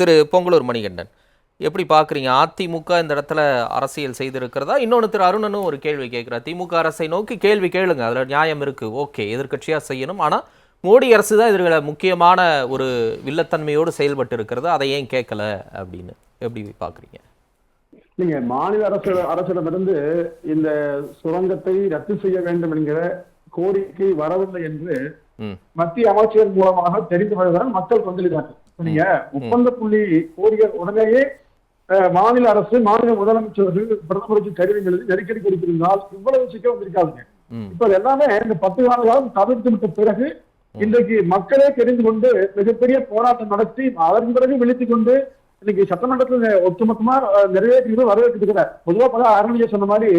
திரு பொங்கலூர் மணிகண்டன் எப்படி பார்க்குறீங்க? அதிமுக இந்த இடத்துல அரசியல் செய்திருக்கிறதா? இன்னொன்று திரு அருணனும் ஒரு கேள்வி கேட்குறார். திமுக அரசை நோக்கி கேள்வி கேளுங்க அதில் நியாயம் இருக்கு. ஓகே எதிர்க்கட்சியாக செய்யணும். ஆனால் மோடி அரசு தான் இதில் முக்கியமான ஒரு வில்லத்தன்மையோடு செயல்பட்டு இருக்கிறது. அதை ஏன் கேட்கல அப்படின்னு எப்படி பார்க்குறீங்க? நீங்க மாநில அரசு அரசிடமிருந்து இந்த சுரங்கத்தை ரத்து செய்ய வேண்டும் என்கிற கோரிக்கை வரவில்லை என்று மத்திய அமைச்சர் மூலமாக தெரிந்து வருவதால் மக்கள் கொந்தளித்தார்கள் நீங்க ஒப்பந்த புள்ளி கோரிய உடனேயே மாநில அரசு மாநில முதலமைச்சர்கள் பிரதமருக்கு கடிதம் எழுதி நெருக்கடி கொடுத்திருந்தால் இவ்வளவு சீக்கிரம் வந்திருக்காதுங்க. இப்ப எல்லாமே இந்த பத்து கால காலம் தவிர்த்து விட்ட பிறகு இன்றைக்கு மக்களே தெரிந்து கொண்டு மிகப்பெரிய போராட்டம் நடத்தி அதன் பிறகு விழித்துக் கொண்டு இன்னைக்கு சட்டமன்றத்தில் ஒட்டுமொத்தமா அஹ், நிறைவேற்றி வரவேற்கிறார் பொதுவா பல அரண்மனையை சொன்ன மாதிரி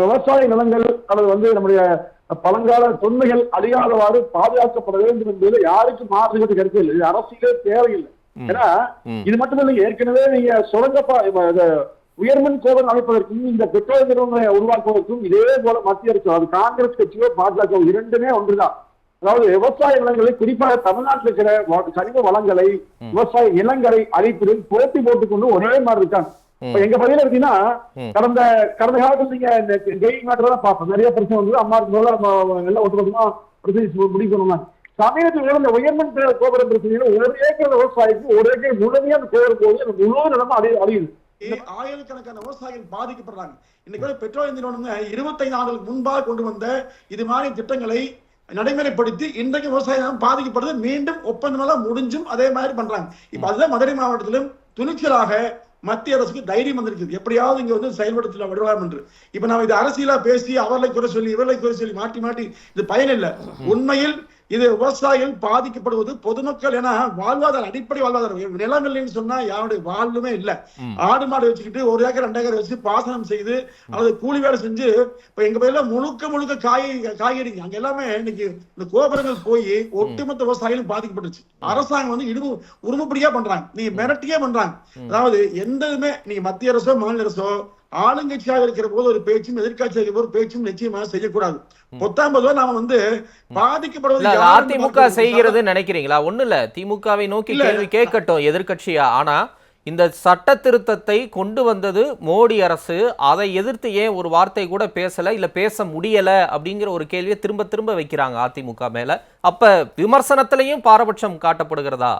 விவசாய நிலங்கள் அல்லது வந்து நம்முடைய பழங்கால தொன்மைகள் அழியாதவாறு பாதுகாக்கப்பட வேண்டும் என்பது யாருக்கும் மாறுகிறது கருத்து இல்லை. இது அரசியலே தேவையில்லை. ஏன்னா இது மட்டும் இல்லை ஏற்கனவே நீங்க சுரங்கப்பா உயர்மின் கோபம் அமைப்பதற்கும் இந்த பெட்ரோல் நிறுவனங்களை உருவாக்குவதற்கும் இதே போல மத்திய அரசு அது காங்கிரஸ் கட்சியோ பாஜக இரண்டுமே ஒன்றுதான். அதாவது விவசாய நிலங்களை குறிப்பாக தமிழ்நாட்டில் இருக்கிற கனிம வளங்களை விவசாய நிலங்களை அழிப்பதில் போட்டி போட்டுக்கொண்டு ஒரே மாதிரி இருக்காங்க. எங்க பகுதியில ம். கடந்த கடந்த காலத்துல நீங்க இந்த கெயில் மேட்டர் தான் பார்ப்போம். நிறைய பிரச்சனை வந்து அம்மா எல்லாம் ஒட்டுமொத்தமா பிரச்சனை முடிவு கூட இந்த உயர்மன் கோபுரம் பிரச்சனையில ஒரு ஏக்கர் விவசாயிக்கு ஒரு ஏக்கர் முழுமையா அந்த கோபுரம் போது அந்த முழு நிலமா அழி அழியுது. ஆயிரக்கணக்கான விவசாயிகள் பாதிக்கப்படுறாங்க. இன்னைக்கு கூட பெட்ரோல் நிறுவனம் இருபத்தைந்து ஆண்டுகளுக்கு முன்பாக கொண்டு வந்த இது மாதிரி திட்டங்களை நடைமுறைப்படுத்தி இன்றைக்கு விவசாயம் பாதிக்கப்படுது. மீண்டும் ஒப்பந்தமெல்லாம் முடிஞ்சும் அதே மாதிரி பண்றாங்க. இப்ப அதுதான் மதுரை மாவட்டத்திலும் துணிச்சலாக மத்திய அரசுக்கு தைரியம் வந்திருக்குது. எப்படியாவது இங்க வந்து செயல்படுத்தல விடலாம் என்று. இப்ப நம்ம இது அரசியலா பேசி அவர்களை குறை சொல்லி இவர்களை குறை சொல்லி மாட்டி மாட்டி இது பயனில்லை உண்மையில் இது விவசாயிகள் பாதிக்கப்படுவது பொதுமக்கள் என வாழ்வாதாரம் அடிப்படை வாழ்வாதாரம். நிலம் இல்லைன்னு சொன்னா யாருடைய வாழ்வுமே இல்ல. ஆடு மாடு வச்சுக்கிட்டு ஒரு ஏக்கர் ரெண்டு ஏக்கர் வச்சு பாசனம் செய்து அல்லது கூலி வேலை செஞ்சு இப்ப எங்க பயில முழுக்க முழுக்க காய் காய்கறிங்க. அங்க எல்லாமே இன்னைக்கு இந்த கோபுரங்கள் போய் ஒட்டுமொத்த விவசாயிகளும் பாதிக்கப்பட்டுச்சு அரசாங்கம் வந்து இடுவு உருமப்படியா பண்றாங்க. நீங்க மிரட்டியே பண்றாங்க. அதாவது எந்த இதுமே நீங்க மத்திய அரசோ மாநில அரசோ ஆளுங்கட்சியாக இருக்கிற போது ஒரு பேச்சும் எதிர்க்கட்சியாக இருக்கிற போது பேச்சும் நிச்சயமாக செய்யக்கூடாது. பொத்தாம் பொதுவா நாம வந்து பாதிக்கப்படுவது அதிமுக. செய்கிறது நினைக்கிறீங்களா? ஒண்ணு இல்ல. திமுகவை நோக்கி. கேள்வி கேட்கட்டும் எதிர்க்கட்சியா ஆனா இந்த சட்ட திருத்தத்தை கொண்டு வந்தது மோடி அரசு. அதை எதிர்த்து ஏன் ஒரு வார்த்தை கூட பேசல இல்ல பேச முடியல அப்படிங்கிற ஒரு கேள்வியை திரும்ப திரும்ப வைக்கிறாங்க அதிமுக மேல. அப்ப விமர்சனத்திலையும் பாரபட்சம் காட்டப்படுகிறதா?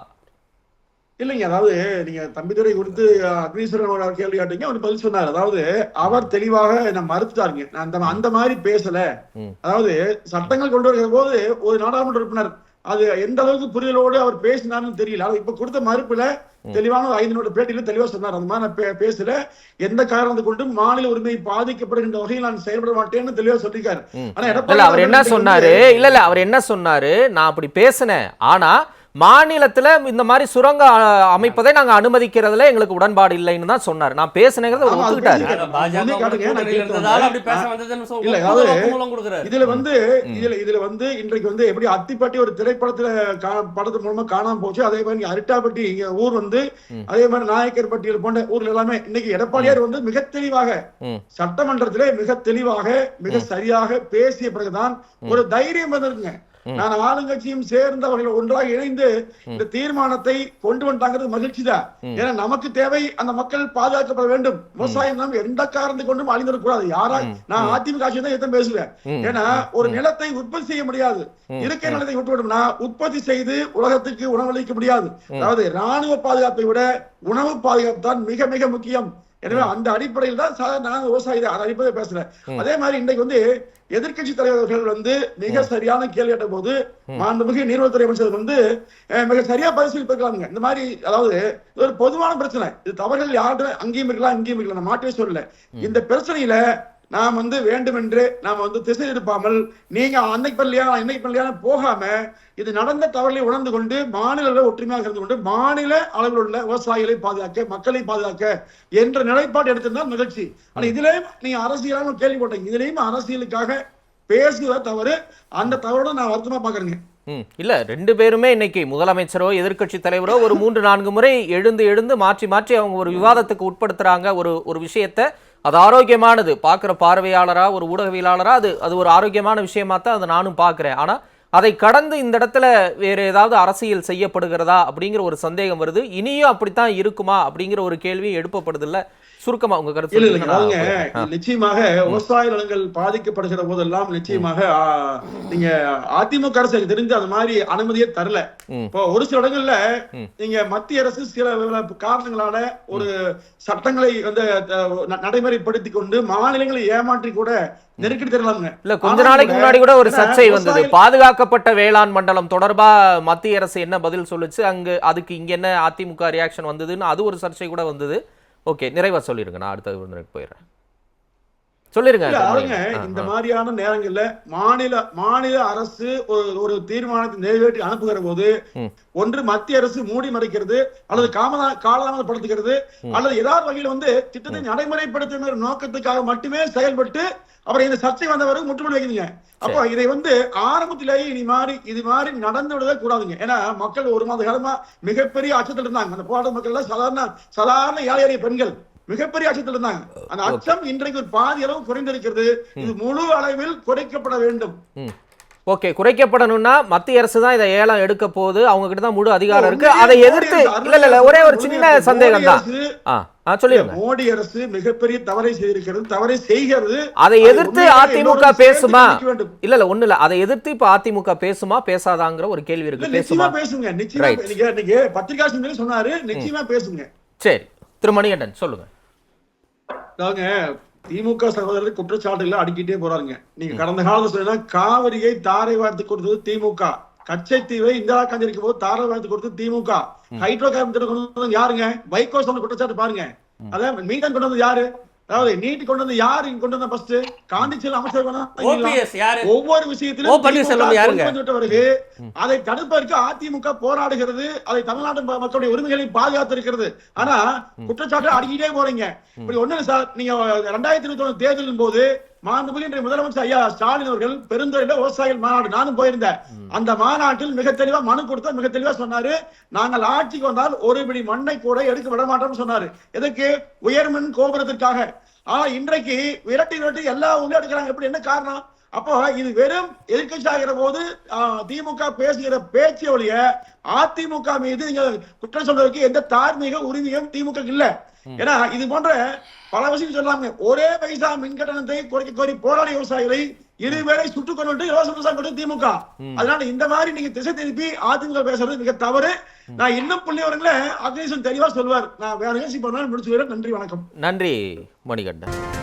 இல்லைங்க அதாவது நீங்க தம்பிதுரை குறித்து அக்னீஸ்வரன் அவர் கேள்வி கேட்டீங்க அவர் பதில் சொன்னார். அதாவது அவர் தெளிவாக நான் மறுத்துட்டாருங்க. நான் அந்த அந்த மாதிரி பேசல. அதாவது சட்டங்கள் கொண்டு வருகிற போது ஒரு நாடாளுமன்ற உறுப்பினர் அது எந்த அளவுக்கு புரிதலோடு அவர் பேசினார்னு தெரியல. அவர் இப்ப கொடுத்த மறுப்புல தெளிவான ஒரு ஐந்து நிமிட பேட்டியில தெளிவா சொன்னார். அந்த மாதிரி நான் பேசல. எந்த காரணத்தை கொண்டும் மாநில உரிமை பாதிக்கப்படுகின்ற வகையில் நான் செயல்பட மாட்டேன்னு தெளிவா சொல்லியிருக்காரு. ஆனா எடப்பாடி அவர் என்ன சொன்னாரு? இல்ல இல்ல அவர் என்ன சொன்னாரு? நான் அப்படி பேசினேன். ஆனா மாநிலத்துல இந்த மாதிரி சுரங்க அமைப்பதை நாங்க அனுமதிக்கிறதுல எங்களுக்கு உடன்பாடு இல்லைன்னு தான் சொன்னாரு நான் பேசுனேங்கிறத ஒத்துக்கிட்டாரு கொடுக்குறாரு. இதுல வந்து இதுல இதுல வந்து இன்றைக்கு வந்து எப்படி அத்திப்பட்டி ஒரு திரைப்படத்துல கா- படத்து மூலமா காணாம போச்சு அதே மாதிரி இங்க அரிட்டாப்பட்டி இங்க ஊர் வந்து. அதே மாதிரி நாயக்கர்பட்டியில் போன்ற ஊர்ல எல்லாமே இன்னைக்கு எடப்பாடியார் வந்து மிக தெளிவாக. சட்டமன்றத்திலே மிக தெளிவாக மிக சரியாக பேசிய பிறகுதான் ஒரு தைரியம் வந்திருக்குங்க. நான் ஆளுங்கட்சியும் சேர்ந்து அவர்கள் ஒன்றாக இணைந்து இந்த தீர்மானத்தை கொண்டு வந்துட்டாங்கிறது மகிழ்ச்சி தான். ஏன்னா நமக்கு தேவை அந்த மக்கள் பாதுகாக்கப்பட வேண்டும். விவசாயம் நாம் எந்த காரணத்தை கொண்டும் அழிந்துடக்கூடாது. யாரா. நான் அதிமுக ஆட்சி தான் எதுவும் பேசுவேன். ஏன்னா ஒரு நிலத்தை உற்பத்தி செய்ய முடியாது. ம். இருக்கிற நிலத்தை விட்டு விட்டோம்னா உற்பத்தி செய்து உலகத்துக்கு உணவளிக்க முடியாது. அதாவது ராணுவ பாதுகாப்பை விட உணவு பாதுகாப்பு தான் மிக மிக முக்கியம். எனவே அந்த அடிப்படையில் தான் சாதாரண நான் விவசாயி தான் அதை அடிப்படையில் பேசுறேன். அதே மாதிரி இன்றைக்கு வந்து எதிர்க்கட்சி தலைவர்கள் வந்து மிக சரியான கேள்வி கேட்ட போது மாண்புமிகு நீர்வளத்துறை அமைச்சர் வந்து மிக சரியா பரிசீலிப்பிருக்கலாமுங்க இந்த மாதிரி அதாவது ஒரு பொதுவான பிரச்சனை. இது தவறுகள் யாரும் அங்கேயும் இருக்கலாம் இங்கேயும் இருக்கலாம். நான் மாற்றவே சொல்லல. இந்த பிரச்சனையில நாம் வந்து வேண்டுமென்று நாம் வந்து திசை திருப்பாமல் நீங்க அன்னைக்கு பள்ளியா இன்னைக்கு பள்ளியான போகாம இது நடந்த தவறுகளை உணர்ந்து கொண்டு மாநில ஒற்றுமையாக இருந்து கொண்டு மாநில அளவில் உள்ள விவசாயிகளை பாதுகாக்க மக்களை பாதுகாக்க என்ற நிலைப்பாடு எடுத்திருந்தால் நிகழ்ச்சி ஆனா இதுலயும் நீங்க அரசியலான கேள்வி போட்டீங்க. இதுலயும் அரசியலுக்காக பேசுகிற தவறு அந்த தவறோட நான் வருத்தமா பாக்குறேங்க இல்ல ரெண்டு பேருமே இன்னைக்கு முதலமைச்சரோ எதிர்க்கட்சி தலைவரோ ஒரு மூன்று நான்கு முறை எழுந்து எழுந்து மாற்றி மாற்றி அவங்க ஒரு விவாதத்துக்கு உட்படுத்துறாங்க. ஒரு ஒரு விஷயத்தை அது ஆரோக்கியமானது. பார்க்குற பார்வையாளராக ஒரு ஊடகவியலாளராக அது அது ஒரு ஆரோக்கியமான விஷயமா தான் அதை நானும் பார்க்குறேன். ஆனால் அதை கடந்து இந்த இடத்துல வேறு ஏதாவது அரசியல் செய்யப்படுகிறதா அப்படிங்கிற ஒரு சந்தேகம் வருது. இனியும் அப்படித்தான் இருக்குமா அப்படிங்கிற ஒரு கேள்வி எழுப்பப்படுதில்ல. சுருக்கமா உங்க கருத்து இல்ல ஆ. நிச்சயமாக விவசாய நிலங்கள் பாதிக்கப்படுகிற போதெல்லாம் நிச்சயமாக நீங்க அதிமுக அரசு தெரிஞ்சு அந்த மாதிரி அனுமதியே தரல. இப்போ ஒரு சில இடங்கள்ல. நீங்க மத்திய அரசு சில காரணங்களால ஒரு சட்டங்களை வந்து நடைமுறைப்படுத்தி கொண்டு மாநிலங்களை ஏமாற்றி கூட நெருக்கடி தரலாமுங்க இல்ல கொஞ்ச நாளைக்கு முன்னாடி கூட ஒரு சர்ச்சை வந்தது பாதுகாக்கப்பட்ட வேளாண் மண்டலம் தொடர்பா மத்திய அரசு என்ன பதில் சொல்லுச்சு அங்க அதுக்கு இங்க என்ன அதிமுக ரியாக்ஷன் வந்ததுன்னு அது ஒரு சர்ச்சை கூட வந்தது ஓகே நிறைவாக சொல்லிடுங்க நான் அடுத்த விருந்தினருக்கு போயிடுறேன். சொல்லிருங்க ஆ, இந்த. மாதிரியான நேரங்கள்ல மாநில மாநில அரசு ஒரு ஒரு தீர்மானத்தை நிறைவேற்றி அனுப்புகிற போது. ஒன்று மத்திய அரசு மூடி மறைக்கிறது அல்லது காமதா காலதாமதப்படுத்துகிறது அல்லது ஏதாவது வகையில் வந்து திட்டத்தை நடைமுறைப்படுத்துகிற நோக்கத்துக்காக மட்டுமே செயல்பட்டு அப்புறம் இந்த சர்ச்சை வந்தவரை முற்றுமுடி வைக்குதுங்க அப்போ இதை வந்து ஆரம்பத்திலேயே இனி மாதிரி இது மாதிரி நடந்து விடவே கூடாதுங்க. ஏன்னா மக்கள் ஒரு மாத காலமா மிகப்பெரிய அச்சத்தில் இருந்தாங்க அந்த போராட்ட மக்கள் எல்லாம் சாதாரண சாதாரண ஏழை பெண்கள். மிகப்பெரிய அச்சத்தில் இருந்தாங்க அந்த அச்சம் இன்றைக்கு ஒரு பாதி அளவு குறைந்திருக்கிறது. இது முழு அளவில் குறைக்கப்பட வேண்டும். ஓகே குறைக்கப்படணும்னா மத்திய அரசு தான் இதை ஏலம் எடுக்க போகுது. அவங்க கிட்ட தான் முழு அதிகாரம் இருக்கு. அதை எதிர்த்து இல்ல இல்ல ஒரே ஒரு சின்ன சந்தேகம் தான் சொல்லிருங்க மோடி அரசு மிகப்பெரிய தவறை செய்திருக்கிறது. தவறை செய்கிறது. அதை எதிர்த்து அதிமுக பேசுமா. இல்ல இல்ல ஒண்ணு இல்ல. அதை எதிர்த்து இப்ப அதிமுக பேசுமா? பேசாதாங்கிற ஒரு கேள்வி இருக்கு. பேசுமா? பேசுங்க. நிச்சயமா. நீங்க பத்திரிகா சொன்னாரு. நிச்சயமா பேசுங்க. சரி. திரு மணிகண்டன் சொல்லுங்க. அதாவதுங்க திமுக சகோதரர் குற்றச்சாட்டுகளை அடிக்கிட்டே போறாருங்க. நீங்க கடந்த காலத்துல சொன்னா காவிரியை தாரை வார்த்து கொடுத்தது திமுக. கச்சைத்தீவை இந்திரா காந்தி இருக்கும் போது தாரை வார்த்து கொடுத்தது திமுக. ஹைட்ரோ கார்பன் திட்டம் கொண்டு யாருங்க? வைகோ சொன்ன குற்றச்சாட்டு பாருங்க. அதான் மீதான் கொண்டு வந்தது யாரு? அதாவது நீட் கொண்டு வந்து யாரு? இங்க கொண்டு வந்த ஃபர்ஸ்ட் செல்வம் அமைச்சர் ஒவ்வொரு விஷயத்திலும் பன்னீர்செல்வம் பிறகு அதை தடுப்பதற்கு அதிமுக போராடுகிறது. அதை தமிழ்நாட்டு மக்களுடைய உரிமைகளை பாதுகாத்து இருக்கிறது ஆனா குற்றச்சாட்டு அடிக்கிட்டே போறீங்க. இப்படி ஒண்ணு சார். நீங்க ரெண்டாயிரத்தி இருபத்தி ஒண்ணு தேர்தலின் போது மாண்புமிகு இன்றைய முதலமைச்சர் ஐயா ஸ்டாலின் அவர்கள் பெருந்துறையில விவசாயிகள் மாநாடு. நானும் போயிருந்தேன். அந்த மாநாட்டில் மிக தெளிவா மனு கொடுத்தா மிக தெளிவா சொன்னாரு. நாங்கள் ஆட்சிக்கு வந்தால் ஒரு பிடி மண்ணை கூட எடுக்க விட மாட்டோம்னு சொன்னாரு. எதுக்கு? உயர்மின் கோபுரத்திற்காக. ஆனா இன்றைக்கு விரட்டி விரட்டி எல்லா உள்ளே எடுக்கிறாங்க. எப்படி? என்ன காரணம்? அப்போ இது வெறும் எதிர்க்கட்சி ஆகிற போது திமுக பேசுகிற பேச்சு ஒழிய அதிமுக மீது நீங்க குற்றம் சொல்றதுக்கு எந்த தார்மீக உரிமையும் திமுக இல்ல. ஏன்னா இது போன்ற பல விஷயம் சொல்லாங்க ஒரே பைசா மின் கட்டணத்தை குறைக்க கோரி போராடி விவசாயிகளை இருவேளை சுட்டுக் கொண்டு இலவச விவசாயம் கொண்டு திமுக. அதனால இந்த மாதிரி நீங்க திசை திருப்பி அதிமுக பேசுறது மிக தவறு. நான் இன்னும் புள்ளி வரங்கள அக்னேசன் தெளிவா சொல்வார். நான் வேற நிகழ்ச்சி பண்ணாலும் முடிச்சு நன்றி வணக்கம். நன்றி மணிகண்டன்.